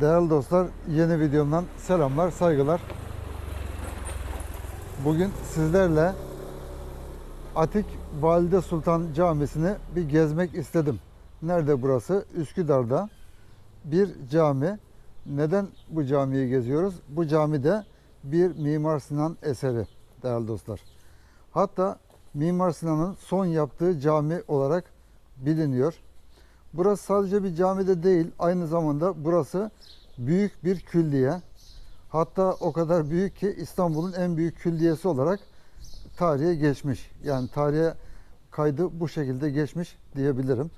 Değerli dostlar, yeni videomdan selamlar, saygılar. Bugün sizlerle Atik Valide Sultan Camisi'ni bir gezmek istedim. Nerede burası? Üsküdar'da bir cami. Neden bu camiyi geziyoruz? Bu cami de bir Mimar Sinan eseri değerli dostlar. Hatta Mimar Sinan'ın son yaptığı cami olarak biliniyor. Burası sadece bir cami de değil, aynı zamanda burası büyük bir külliye. Hatta o kadar büyük ki İstanbul'un en büyük külliyesi olarak tarihe geçmiş. Yani tarihe kaydı bu şekilde geçmiş diyebilirim.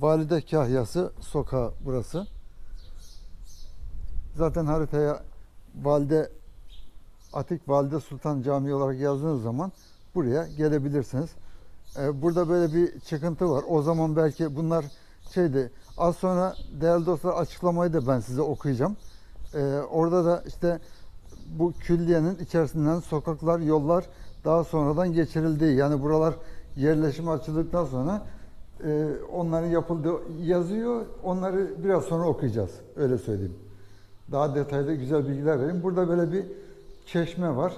Valide Kahyası sokağı burası. Zaten haritaya Valide Atik Valide Sultan Camii olarak yazdığınız zaman buraya gelebilirsiniz. Ee, Burada böyle bir çıkıntı var. O zaman belki bunlar şeydi. Az sonra değerli dostlar açıklamayı da ben size okuyacağım. Ee, orada da işte bu külliyenin içerisinden sokaklar, yollar daha sonradan geçirildiği yani buralar yerleşime açıldıktan sonra e, onların yapıldığı yazıyor. Onları biraz sonra okuyacağız. Öyle söyleyeyim. Daha detaylı güzel bilgiler vereyim. Burada böyle bir çeşme var.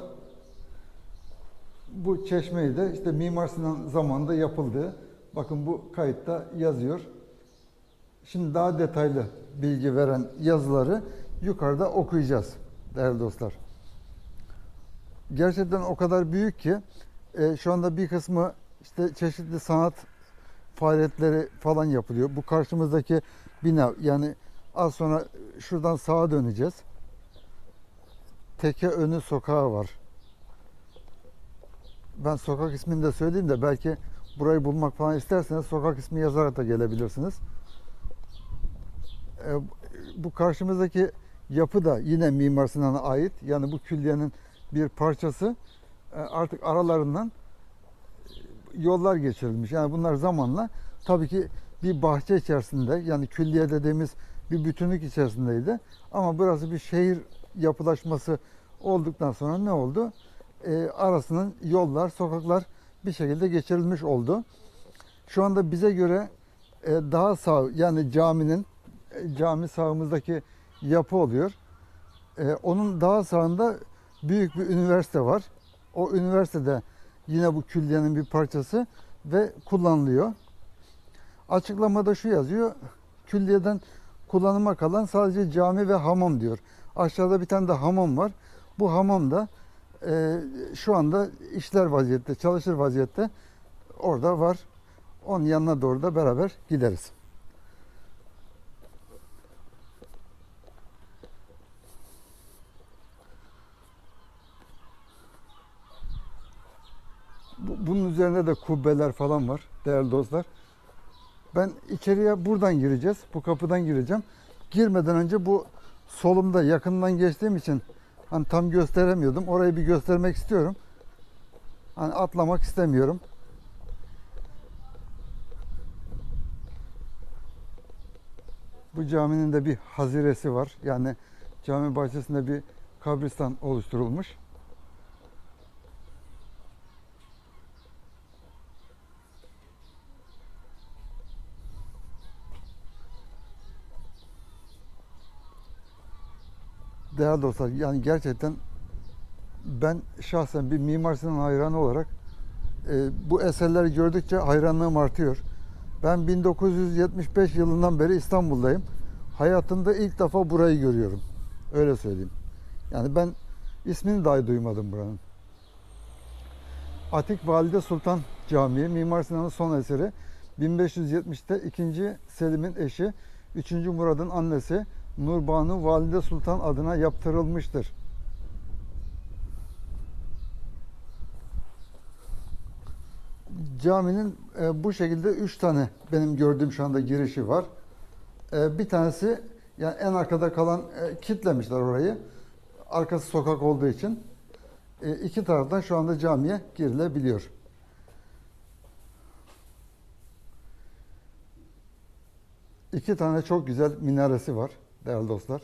Bu çeşmeyi de işte Mimar Sinan zamanında yapıldığı bakın bu kayıtta yazıyor. Şimdi daha detaylı bilgi veren yazıları yukarıda okuyacağız değerli dostlar. Gerçekten o kadar büyük ki e, şu anda bir kısmı işte çeşitli sanat faaliyetleri falan yapılıyor. Bu karşımızdaki bina yani az sonra şuradan sağa döneceğiz. Teke önü sokağı var. Ben sokak ismini de söyleyeyim de belki burayı bulmak falan isterseniz sokak ismi yazarak da gelebilirsiniz. E, bu karşımızdaki yapı da yine Mimar Sinan'a ait. Yani bu külliyenin bir parçası. E, artık aralarından yollar geçirilmiş. Yani bunlar zamanla tabii ki bir bahçe içerisinde yani külliye dediğimiz bir bütünlük içerisindeydi. Ama burası bir şehir yapılaşması olduktan sonra ne oldu? E, arasının yollar, sokaklar bir şekilde geçirilmiş oldu. Şu anda bize göre e, daha sağ yani caminin e, cami sağımızdaki yapı oluyor. E, onun daha sağında büyük bir üniversite var. O üniversitede yine bu külliyenin bir parçası ve kullanılıyor. Açıklamada şu yazıyor. Külliyeden kullanıma kalan sadece cami ve hamam diyor. Aşağıda bir tane de hamam var. Bu hamam da e, şu anda işler vaziyette, çalışır vaziyette orada var. Onun yanına doğru da beraber gideriz. Bunun üzerinde de kubbeler falan var değerli dostlar. Ben içeriye buradan gireceğiz. Bu kapıdan gireceğim. Girmeden önce bu solumda yakından geçtiğim için hani tam gösteremiyordum. Orayı bir göstermek istiyorum. Hani atlamak istemiyorum. Bu caminin de bir haziresi var. Yani cami bahçesinde bir kabristan oluşturulmuş. Değerli dostlar yani gerçekten ben şahsen bir Mimar Sinan hayranı olarak e, bu eserleri gördükçe hayranlığım artıyor. Ben 1975 yılından beri İstanbul'dayım. Hayatımda ilk defa burayı görüyorum. Öyle söyleyeyim. Yani ben ismini dahi duymadım buranın. Atik Valide Sultan Camii Mimar Sinan'ın son eseri. 1570'te 2. Selim'in eşi 3. Murad'ın annesi Nurbanu Valide Sultan adına yaptırılmıştır. Caminin e, bu şekilde üç tane benim gördüğüm şu anda girişi var. E, bir tanesi yani en arkada kalan e, kitlemişler orayı. Arkası sokak olduğu için. E, iki taraftan şu anda camiye girilebiliyor. İki tane çok güzel minaresi var değerli dostlar.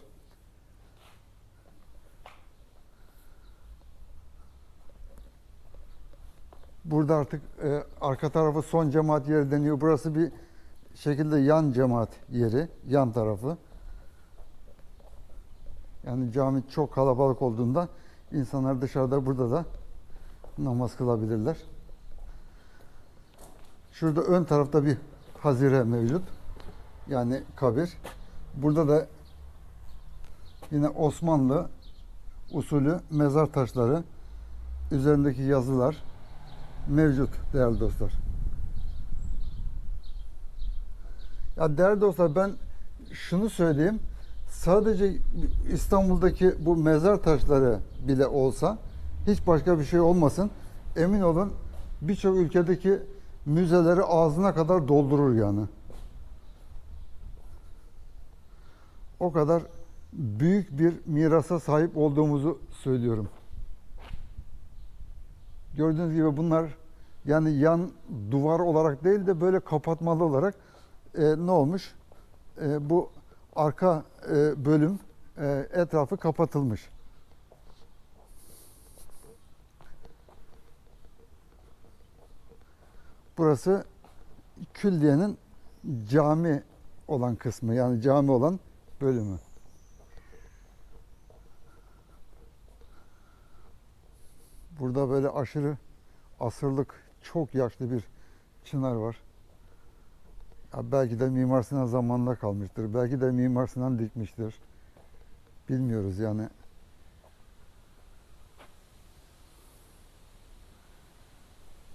Burada artık e, arka tarafı son cemaat yeri deniyor. Burası bir şekilde yan cemaat yeri, yan tarafı. Yani cami çok kalabalık olduğunda insanlar dışarıda burada da namaz kılabilirler. Şurada ön tarafta bir hazire mevcut. Yani kabir. Burada da yine Osmanlı usulü mezar taşları üzerindeki yazılar mevcut değerli dostlar. Ya değerli dostlar ben şunu söyleyeyim. Sadece İstanbul'daki bu mezar taşları bile olsa hiç başka bir şey olmasın. Emin olun birçok ülkedeki müzeleri ağzına kadar doldurur yani. O kadar büyük bir mirasa sahip olduğumuzu söylüyorum. Gördüğünüz gibi bunlar yani yan duvar olarak değil de böyle kapatmalı olarak e, ne olmuş? E, bu arka e, bölüm e, etrafı kapatılmış. Burası külliyenin cami olan kısmı yani cami olan bölümü. Burada böyle aşırı asırlık çok yaşlı bir çınar var. Ya belki de Mimar Sinan zamanında kalmıştır. Belki de Mimar Sinan dikmiştir. Bilmiyoruz yani.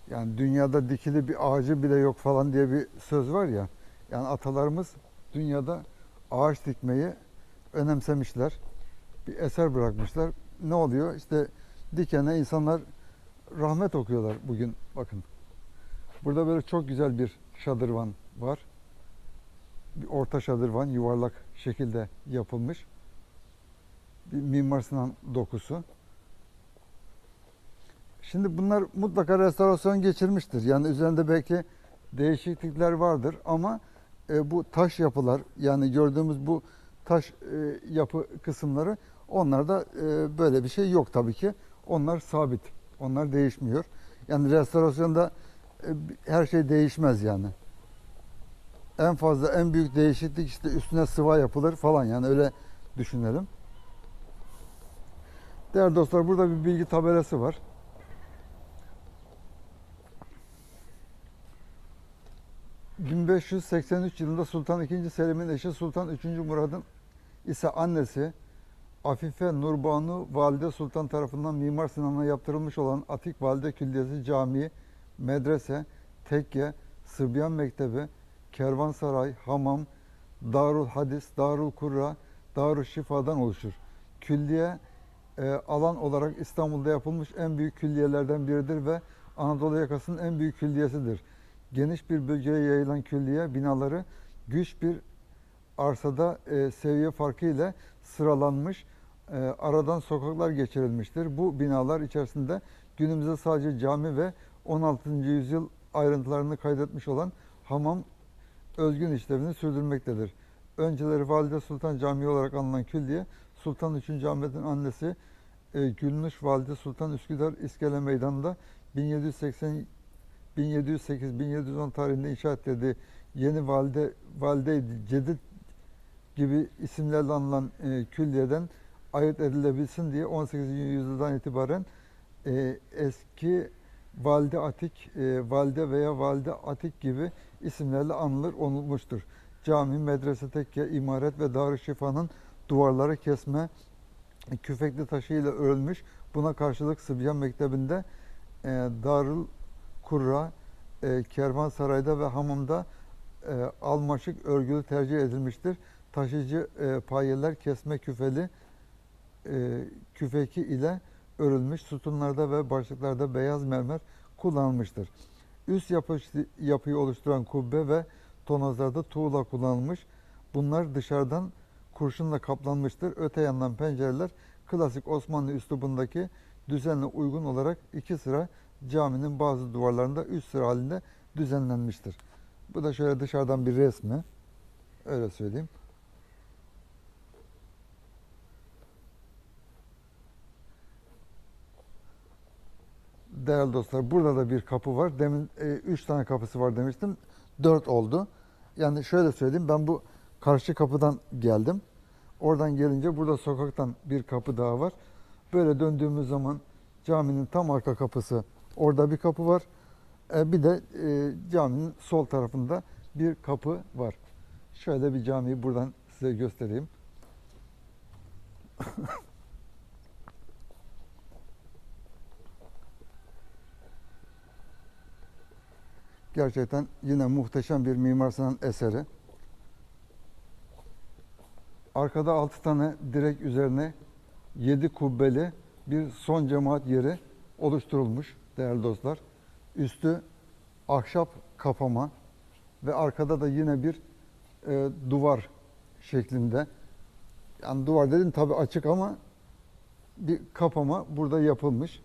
Yani dünyada dikili bir ağacı bile yok falan diye bir söz var ya. Yani atalarımız dünyada ağaç dikmeyi önemsemişler. Bir eser bırakmışlar. Ne oluyor? İşte dikene insanlar rahmet okuyorlar bugün bakın. Burada böyle çok güzel bir şadırvan var. Bir orta şadırvan yuvarlak şekilde yapılmış. Bir Mimar Sinan dokusu. Şimdi bunlar mutlaka restorasyon geçirmiştir. Yani üzerinde belki değişiklikler vardır ama e, bu taş yapılar yani gördüğümüz bu taş e, yapı kısımları onlarda e, böyle bir şey yok tabii ki. Onlar sabit. Onlar değişmiyor. Yani restorasyonda e, her şey değişmez yani. En fazla en büyük değişiklik işte üstüne sıva yapılır falan yani öyle düşünelim. Değerli dostlar burada bir bilgi tabelası var. ...1583 yılında Sultan II. Selim'in eşi Sultan III. Murad'ın ise annesi Afife Nurbanu Valide Sultan tarafından Mimar Sinan'a yaptırılmış olan Atik Valide Külliyesi Camii, medrese, tekke, Sıbyan Mektebi, Kervansaray, hamam, Darul Hadis, Darul Kurra, Darul Şifa'dan oluşur. Külliye e, alan olarak İstanbul'da yapılmış en büyük külliyelerden biridir ve Anadolu yakasının en büyük külliyesidir. Geniş bir bölgeye yayılan külliye binaları güç bir arsada e, seviye farkı ile sıralanmış, e, aradan sokaklar geçirilmiştir. Bu binalar içerisinde günümüzde sadece cami ve 16. yüzyıl ayrıntılarını kaydetmiş olan hamam özgün işlevini sürdürmektedir. Önceleri Valide Sultan Camii olarak anılan külliye, Sultan 3. Ahmet'in annesi e, Gülnüş Valide Sultan Üsküdar İskele Meydanı'nda 1780 1708-1710 tarihinde inşa ettirdiği yeni valide valide Cedid gibi isimlerle anılan e, külliyeden ayırt edilebilsin diye 18. yüzyıldan itibaren e, eski Valide Atik, e, Valide veya Valide Atik gibi isimlerle anılır, onulmuştur. Cami, medrese, tekke, imaret ve Darüşşifa'nın duvarları kesme küfekli taşıyla örülmüş. Buna karşılık Sıbyan Mektebi'nde e, Darül Kurra, e, Kervansaray'da ve hamamda e, almaşık örgülü tercih edilmiştir. Taşıyıcı e, payeler kesme küfeli e, küfeki ile örülmüş sütunlarda ve başlıklarda beyaz mermer kullanılmıştır. Üst yapı, yapıyı oluşturan kubbe ve tonozlarda tuğla kullanılmış. Bunlar dışarıdan kurşunla kaplanmıştır. Öte yandan pencereler klasik Osmanlı üslubundaki düzenle uygun olarak iki sıra caminin bazı duvarlarında üç sıra halinde düzenlenmiştir. Bu da şöyle dışarıdan bir resmi. Öyle söyleyeyim. Değerli dostlar burada da bir kapı var. Demin e, üç tane kapısı var demiştim. Dört oldu. Yani şöyle söyleyeyim ben bu karşı kapıdan geldim. Oradan gelince burada sokaktan bir kapı daha var. Böyle döndüğümüz zaman caminin tam arka kapısı orada bir kapı var. E, bir de e, caminin sol tarafında bir kapı var. Şöyle bir camiyi buradan size göstereyim. Gerçekten yine muhteşem bir Mimar Sinan eseri. Arkada 6 tane direk üzerine 7 kubbeli bir son cemaat yeri oluşturulmuş değerli dostlar. Üstü ahşap kapama ve arkada da yine bir e, duvar şeklinde. Yani duvar dedim tabi açık ama bir kapama burada yapılmış.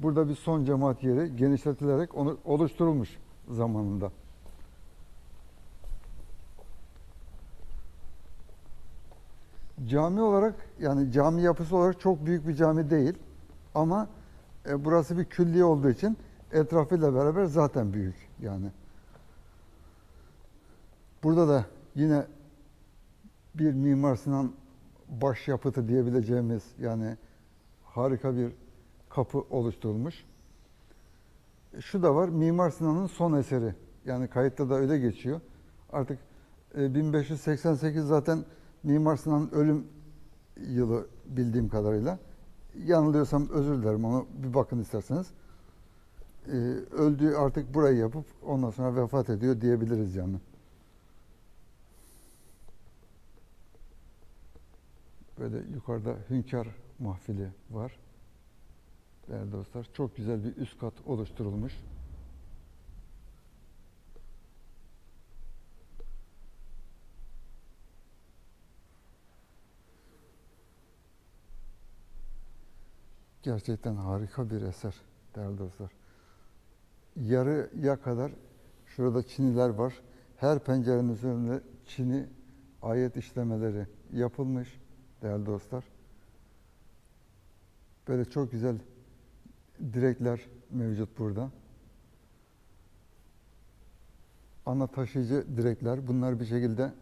Burada bir son cemaat yeri genişletilerek oluşturulmuş zamanında. Cami olarak yani cami yapısı olarak çok büyük bir cami değil ama e, burası bir külliye olduğu için etrafıyla beraber zaten büyük yani. Burada da yine bir Mimar Sinan başyapıtı diyebileceğimiz yani harika bir kapı oluşturulmuş. Şu da var Mimar Sinan'ın son eseri. Yani kayıtta da öyle geçiyor. Artık e, 1588 zaten Mimar Sinan'ın ölüm yılı bildiğim kadarıyla. Yanılıyorsam özür dilerim onu bir bakın isterseniz. Ee, öldüğü artık burayı yapıp ondan sonra vefat ediyor diyebiliriz yani. Böyle yukarıda hünkâr mahfili var. Değerli dostlar çok güzel bir üst kat oluşturulmuş. Gerçekten harika bir eser değerli dostlar. Yarıya kadar şurada çiniler var. Her pencerenin üzerinde çini ayet işlemeleri yapılmış değerli dostlar. Böyle çok güzel direkler mevcut burada. Ana taşıyıcı direkler. Bunlar bir şekilde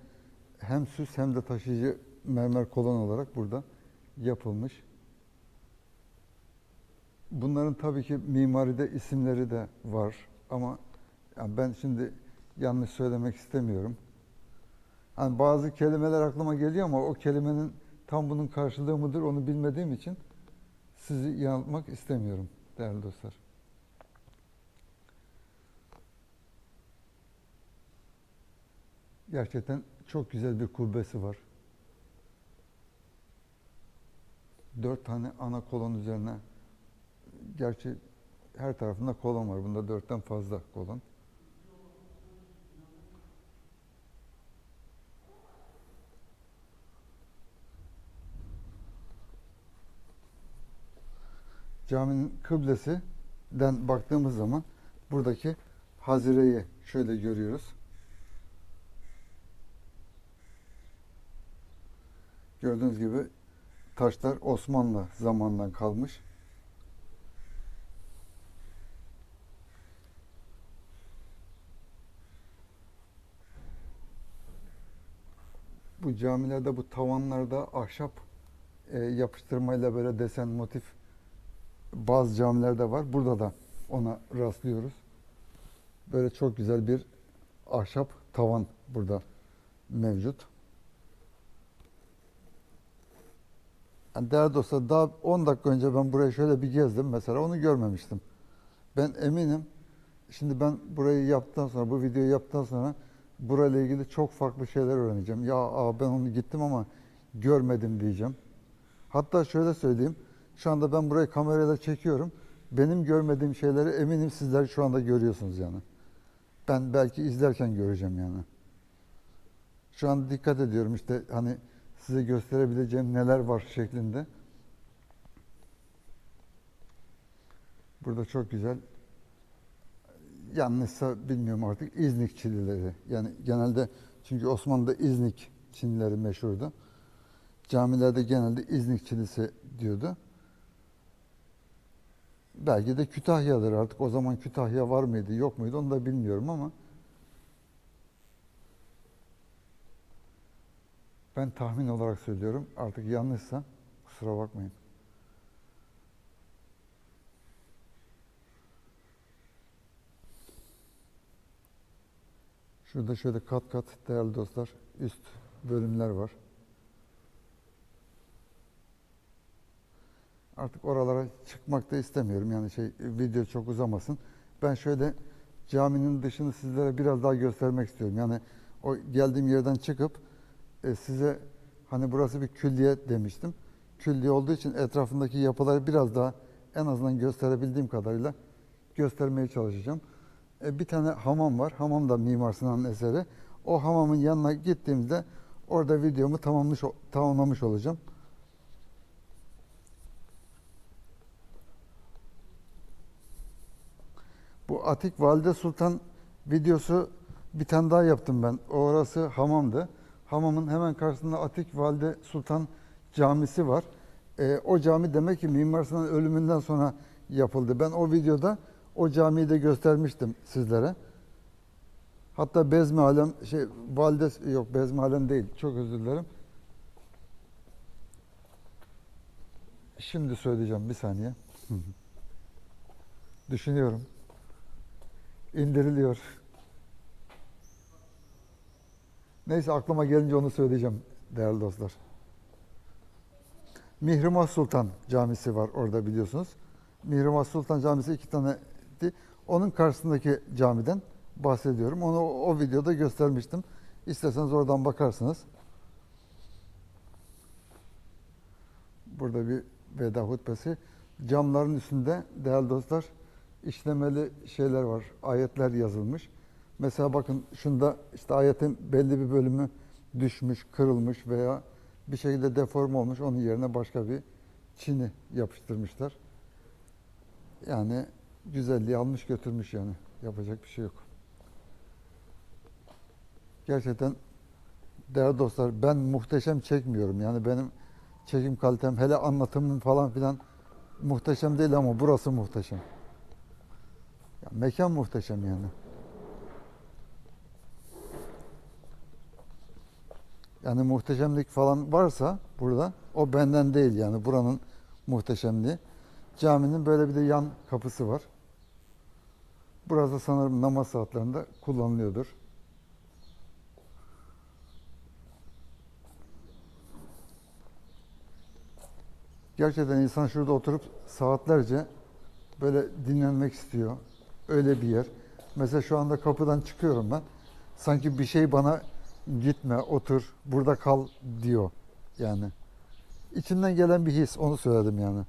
hem süs hem de taşıyıcı mermer kolon olarak burada yapılmış. Bunların tabii ki mimaride isimleri de var ama yani ben şimdi yanlış söylemek istemiyorum. Hani bazı kelimeler aklıma geliyor ama o kelimenin tam bunun karşılığı mıdır onu bilmediğim için sizi yanıltmak istemiyorum değerli dostlar. Gerçekten çok güzel bir kubbesi var. Dört tane ana kolon üzerine Gerçi her tarafında kolon var. Bunda dörtten fazla kolon. Caminin kıblesinden baktığımız zaman buradaki hazireyi şöyle görüyoruz. Gördüğünüz gibi taşlar Osmanlı zamanından kalmış. bu camilerde bu tavanlarda ahşap e, yapıştırmayla böyle desen motif bazı camilerde var. Burada da ona rastlıyoruz. Böyle çok güzel bir ahşap tavan burada mevcut. Yani değerli dostlar daha 10 dakika önce ben burayı şöyle bir gezdim mesela onu görmemiştim. Ben eminim şimdi ben burayı yaptıktan sonra bu videoyu yaptıktan sonra burayla ilgili çok farklı şeyler öğreneceğim. Ya aa, ben onu gittim ama görmedim diyeceğim. Hatta şöyle söyleyeyim. Şu anda ben burayı kamerayla çekiyorum. Benim görmediğim şeyleri eminim sizler şu anda görüyorsunuz yani. Ben belki izlerken göreceğim yani. Şu an dikkat ediyorum işte hani size gösterebileceğim neler var şeklinde. Burada çok güzel yanlışsa bilmiyorum artık İznik çinileri. Yani genelde çünkü Osmanlı'da İznik çinileri meşhurdu. Camilerde genelde İznik çinisi diyordu. Belki de Kütahya'dır artık. O zaman Kütahya var mıydı, yok muydu onu da bilmiyorum ama Ben tahmin olarak söylüyorum. Artık yanlışsa kusura bakmayın. Şurada şöyle kat kat değerli dostlar üst bölümler var. Artık oralara çıkmak da istemiyorum. Yani şey video çok uzamasın. Ben şöyle caminin dışını sizlere biraz daha göstermek istiyorum. Yani o geldiğim yerden çıkıp e, size hani burası bir külliye demiştim. Külliye olduğu için etrafındaki yapıları biraz daha en azından gösterebildiğim kadarıyla göstermeye çalışacağım. E, bir tane hamam var. Hamam da Mimar Sinan'ın eseri. O hamamın yanına gittiğimizde orada videomu tamamlamış, tamamlamış olacağım. Atik Valide Sultan videosu bir tane daha yaptım ben. Orası hamamdı. Hamamın hemen karşısında Atik Valide Sultan Camisi var. E, o cami demek ki Mimar Sinan ölümünden sonra yapıldı. Ben o videoda o camiyi de göstermiştim sizlere. Hatta Bezmi Alem, şey Valide, yok Bezmi Alem değil, çok özür dilerim. Şimdi söyleyeceğim bir saniye. Düşünüyorum. İndiriliyor. Neyse aklıma gelince onu söyleyeceğim değerli dostlar. Mihrimah Sultan Camisi var orada biliyorsunuz. Mihrimah Sultan Camisi iki tane. Onun karşısındaki camiden bahsediyorum. Onu o, videoda göstermiştim. İsterseniz oradan bakarsınız. Burada bir veda hutbesi. Camların üstünde değerli dostlar işlemeli şeyler var. Ayetler yazılmış. Mesela bakın şunda işte ayetin belli bir bölümü düşmüş, kırılmış veya bir şekilde deforme olmuş. Onun yerine başka bir çini yapıştırmışlar. Yani güzelliği almış götürmüş yani. Yapacak bir şey yok. Gerçekten değerli dostlar ben muhteşem çekmiyorum. Yani benim çekim kalitem hele anlatımım falan filan muhteşem değil ama burası muhteşem. Ya mekan muhteşem yani. Yani muhteşemlik falan varsa burada o benden değil yani buranın muhteşemliği. Caminin böyle bir de yan kapısı var. Burası sanırım namaz saatlerinde kullanılıyordur. Gerçekten insan şurada oturup saatlerce böyle dinlenmek istiyor. Öyle bir yer. Mesela şu anda kapıdan çıkıyorum ben. Sanki bir şey bana gitme, otur, burada kal diyor yani. İçimden gelen bir his, onu söyledim yani.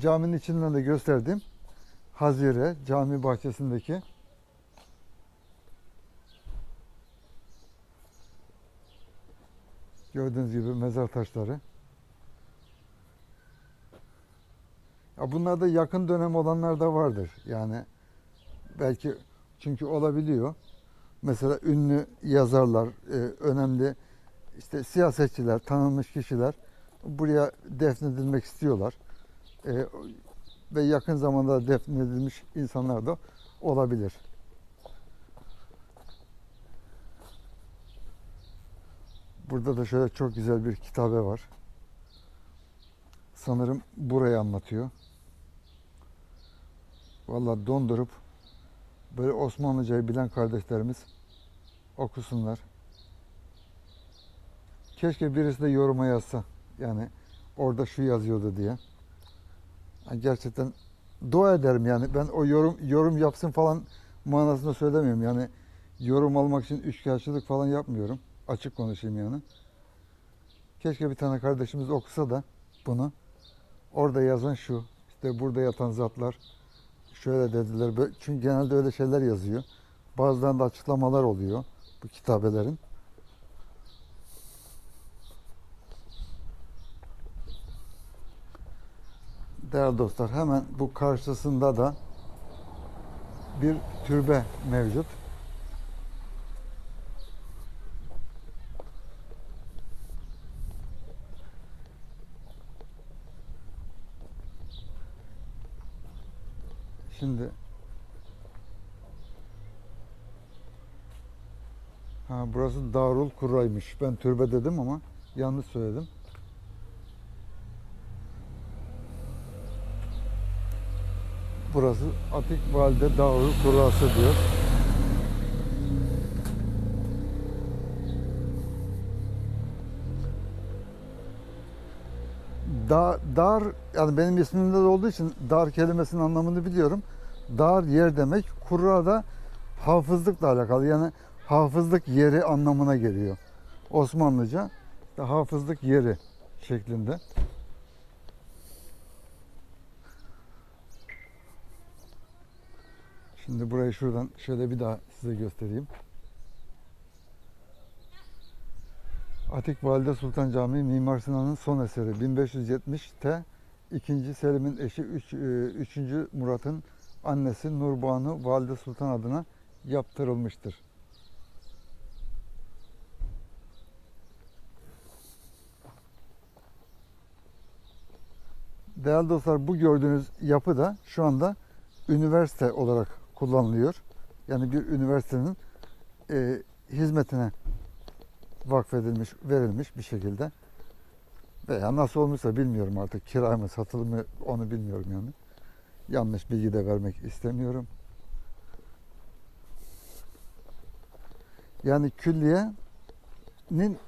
Caminin içinden de gösterdim. Hazire, cami bahçesindeki gördüğünüz gibi mezar taşları. Bunlar da yakın dönem olanlar da vardır. Yani belki çünkü olabiliyor. Mesela ünlü yazarlar, e, önemli işte siyasetçiler, tanınmış kişiler buraya defnedilmek istiyorlar. E, ve yakın zamanda defnedilmiş insanlar da olabilir. Burada da şöyle çok güzel bir kitabe var. Sanırım burayı anlatıyor. Vallahi dondurup böyle Osmanlıcayı bilen kardeşlerimiz okusunlar. Keşke birisi de yoruma yazsa. Yani orada şu yazıyordu diye. Yani gerçekten dua ederim yani. Ben o yorum yorum yapsın falan manasında söylemiyorum. Yani yorum almak için üçkağıtçılık falan yapmıyorum. Açık konuşayım yani. Keşke bir tane kardeşimiz okusa da bunu. Orada yazan şu. İşte burada yatan zatlar şöyle dediler. Çünkü genelde öyle şeyler yazıyor. Bazılarında açıklamalar oluyor bu kitabelerin. Değerli dostlar hemen bu karşısında da bir türbe mevcut. Şimdi Ha, burası Darul Kurra'ymış. Ben türbe dedim ama yanlış söyledim. Burası Atik Valide Darul Kurra'sı diyor. Da, dar yani benim ismimde de olduğu için dar kelimesinin anlamını biliyorum. Dar yer demek. Kurra da hafızlıkla alakalı. Yani hafızlık yeri anlamına geliyor. Osmanlıca işte hafızlık yeri şeklinde. Şimdi burayı şuradan şöyle bir daha size göstereyim. Atik Valide Sultan Camii Mimar Sinan'ın son eseri 1570'te 2. Selim'in eşi 3. Murat'ın annesi Nurbanu Valide Sultan adına yaptırılmıştır. Değerli dostlar bu gördüğünüz yapı da şu anda üniversite olarak kullanılıyor. Yani bir üniversitenin e, hizmetine vakfedilmiş, verilmiş bir şekilde. Veya nasıl olmuşsa bilmiyorum artık. Kira mı, satılı mı onu bilmiyorum yani. Yanlış bilgi de vermek istemiyorum. Yani külliyenin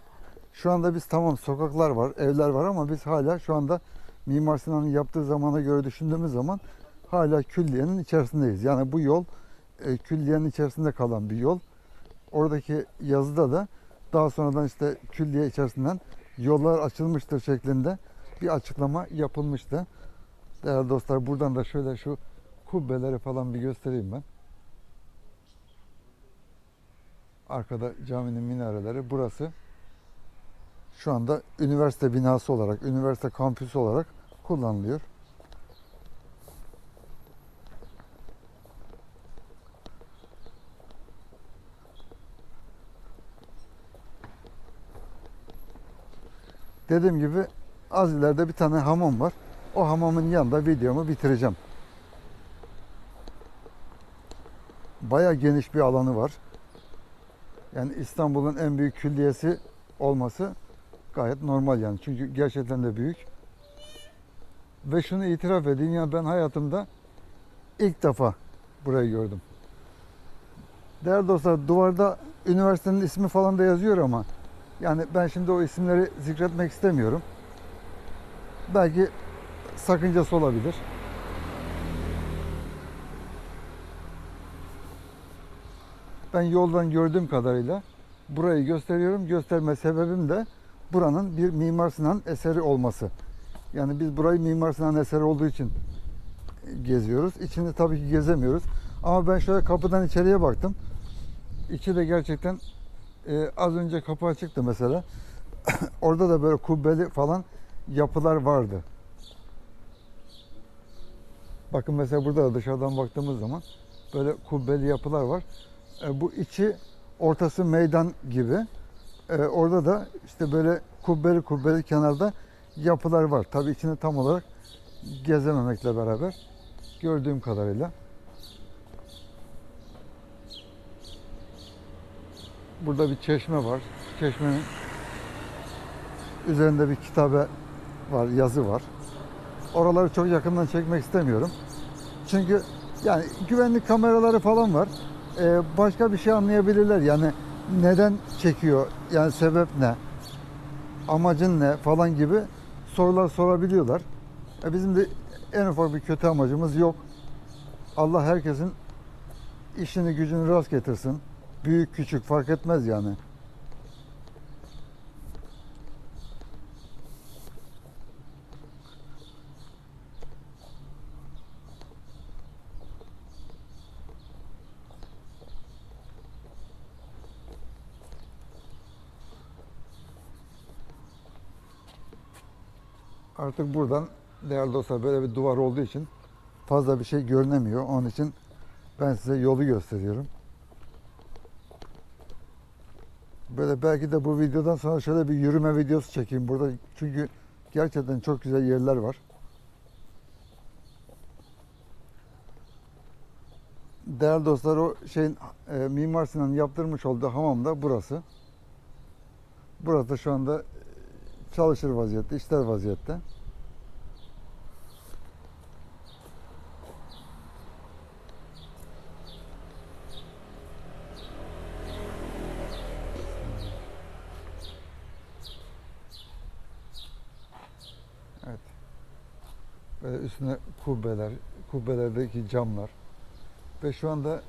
şu anda biz tamam sokaklar var, evler var ama biz hala şu anda Mimar Sinan'ın yaptığı zamana göre düşündüğümüz zaman hala külliyenin içerisindeyiz. Yani bu yol e, külliyenin içerisinde kalan bir yol. Oradaki yazıda da daha sonradan işte külliye içerisinden yollar açılmıştır şeklinde bir açıklama yapılmıştı. Değerli dostlar buradan da şöyle şu kubbeleri falan bir göstereyim ben. Arkada caminin minareleri. Burası şu anda üniversite binası olarak, üniversite kampüsü olarak kullanılıyor. Dediğim gibi az ileride bir tane hamam var. O hamamın yanında videomu bitireceğim. Baya geniş bir alanı var. Yani İstanbul'un en büyük külliyesi olması gayet normal yani. Çünkü gerçekten de büyük. Ve şunu itiraf edeyim ya ben hayatımda ilk defa burayı gördüm. Değerli dostlar duvarda üniversitenin ismi falan da yazıyor ama yani ben şimdi o isimleri zikretmek istemiyorum. Belki sakıncası olabilir. Ben yoldan gördüğüm kadarıyla burayı gösteriyorum. Gösterme sebebim de buranın bir Mimar Sinan eseri olması. Yani biz burayı Mimar Sinan eseri olduğu için geziyoruz. İçini tabii ki gezemiyoruz. Ama ben şöyle kapıdan içeriye baktım. İçi de gerçekten e, az önce kapı açıktı mesela. Orada da böyle kubbeli falan yapılar vardı. Bakın mesela burada da dışarıdan baktığımız zaman böyle kubbeli yapılar var. E, bu içi ortası meydan gibi. E, orada da işte böyle kubbeli kubbeli kenarda yapılar var. Tabii içini tam olarak gezememekle beraber gördüğüm kadarıyla. Burada bir çeşme var. Çeşmenin üzerinde bir kitabe var, yazı var. Oraları çok yakından çekmek istemiyorum. Çünkü yani güvenlik kameraları falan var. Ee, başka bir şey anlayabilirler. Yani neden çekiyor? Yani sebep ne? Amacın ne? Falan gibi sorular sorabiliyorlar. E, bizim de en ufak bir kötü amacımız yok. Allah herkesin işini gücünü rast getirsin. Büyük küçük fark etmez yani. Artık buradan değerli dostlar böyle bir duvar olduğu için fazla bir şey görünemiyor. Onun için ben size yolu gösteriyorum. Böyle belki de bu videodan sonra şöyle bir yürüme videosu çekeyim burada. Çünkü gerçekten çok güzel yerler var. Değerli dostlar o şeyin e, Mimar Sinan'ın yaptırmış olduğu hamam da burası. Burası da şu anda e, çalışır vaziyette, işler vaziyette. Evet. Böyle üstüne kubbeler, kubbelerdeki camlar. Ve şu anda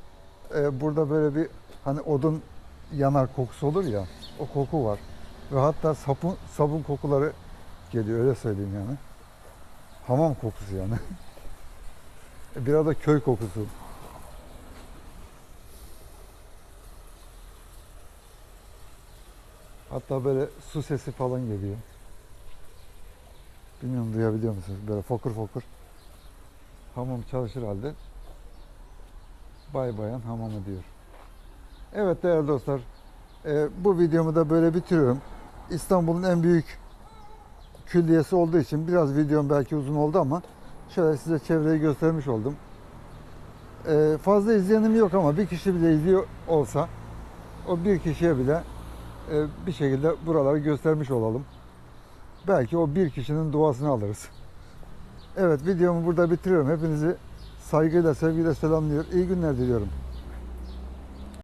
e, burada böyle bir hani odun yanar kokusu olur ya o koku var. Ve hatta sabun, sabun kokuları geliyor öyle söyleyeyim yani. Hamam kokusu yani. Biraz da köy kokusu. Hatta böyle su sesi falan geliyor. Bilmiyorum duyabiliyor musunuz? Böyle fokur fokur. Hamam çalışır halde bay bayan hamamı diyor. Evet değerli dostlar, e, bu videomu da böyle bitiriyorum. İstanbul'un en büyük külliyesi olduğu için biraz videom belki uzun oldu ama şöyle size çevreyi göstermiş oldum. E, fazla izleyenim yok ama bir kişi bile izliyor olsa o bir kişiye bile e, bir şekilde buraları göstermiş olalım. Belki o bir kişinin duasını alırız. Evet videomu burada bitiriyorum. Hepinizi saygıyla, sevgiyle selamlıyor. İyi günler diliyorum.